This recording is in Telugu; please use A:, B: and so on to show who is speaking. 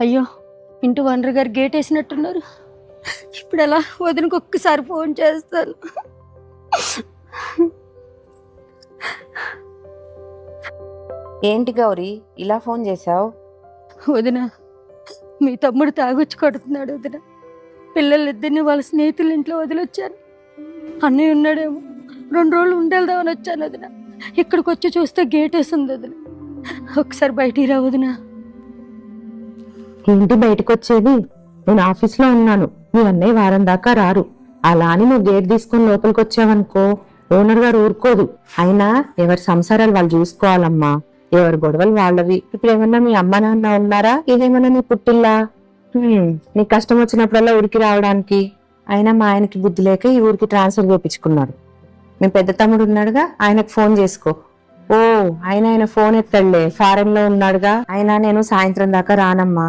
A: అయ్యో ఇంటి ఓనర్ గారు గేట్ వేసినట్టున్నారు. ఇప్పుడు ఎలా వదినకి ఒక్కసారి ఫోన్ చేస్తాను.
B: ఏంటి గౌరీ ఇలా ఫోన్ చేశావు?
A: వదిన మీ తమ్ముడు తాగొచ్చి కొడుతున్నాడు వదిన. పిల్లలిద్దరిని వాళ్ళ స్నేహితుల ఇంట్లో వదిలొచ్చాను అన్నయ్య ఉన్నాడేమో రెండు రోజులు ఉండేద్దామని వచ్చాను వదిన. ఇక్కడికి వచ్చి చూస్తే గేట్ వేసింది వదిన. ఒకసారి బయటికి రా వదిన.
C: ఏంటి బయటకు వచ్చేది నేను ఆఫీస్లో ఉన్నాను. మీ అన్నయ్య వారం దాకా రారు. అలా అని నువ్వు గేట్ తీసుకొని లోపలికి వచ్చావనుకో ఓనర్ గారు ఊరుకోదు. అయినా ఎవరి సంసారాలు వాళ్ళు చూసుకోవాలమ్మా. ఎవరి గొడవలు వాళ్ళవి. ఇప్పుడు ఏమన్నా మీ అమ్మ నాన్న ఉన్నారా? ఇదేమన్నా నీ పుట్టిల్లా? హ్మ్, నీకు కష్టం వచ్చినప్పుడల్లా ఊరికి రావడానికి. అయినా మా ఆయనకి బుద్ధి లేక ఈ ఊరికి ట్రాన్స్ఫర్ చేయించుకున్నాడు మీ పెద్ద తమ్ముడు ఉన్నాడుగా ఆయనకు ఫోన్ చేసుకో. ఓ ఆయన ఆయన ఫోన్ ఎత్తండి ఫారెన్లో ఉన్నాడుగా. అయినా నేను సాయంత్రం దాకా రానమ్మా.